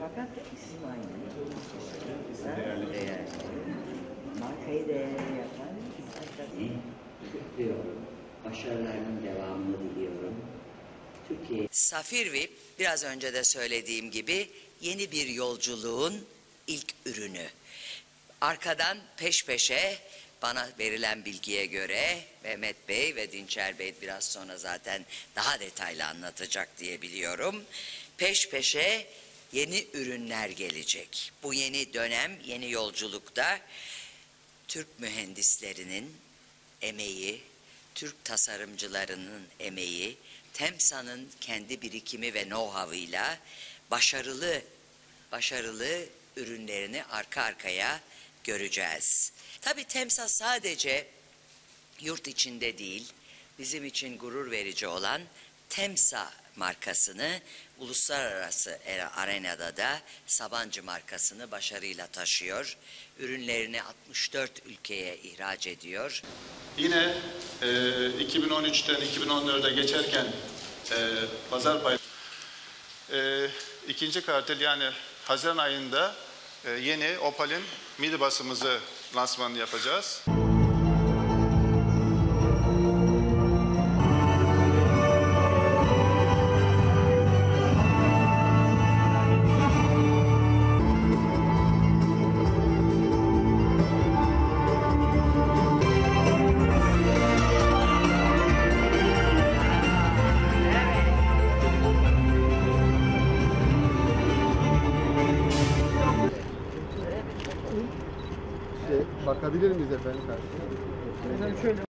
Fakat. Kısa değerli. Markayı değerli yapan. Başarılarının devamını diliyorum. Türkiye Safir VIP biraz önce de söylediğim gibi yeni bir yolculuğun ilk ürünü. Arkadan peş peşe bana verilen bilgiye göre Mehmet Bey ve Dinçer Bey biraz sonra zaten daha detaylı anlatacak diye biliyorum. Peş peşe yeni ürünler gelecek. Bu yeni dönem, yeni yolculukta Türk mühendislerinin emeği, Türk tasarımcılarının emeği, TEMSA'nın kendi birikimi ve know-how'ıyla başarılı başarılı ürünlerini arka arkaya göreceğiz. Tabii TEMSA sadece yurt içinde değil, bizim için gurur verici olan TEMSA markasını uluslararası arenada da Sabancı markasını başarıyla taşıyor. Ürünlerini 64 ülkeye ihraç ediyor. Yine e, 2013'ten 2014'e geçerken e, pazar payı e, ikinci kartel yani Haziran ayında e, yeni Opal'in midi basımızı lansmanını yapacağız. Bakabilir miyiz efendim karşıya?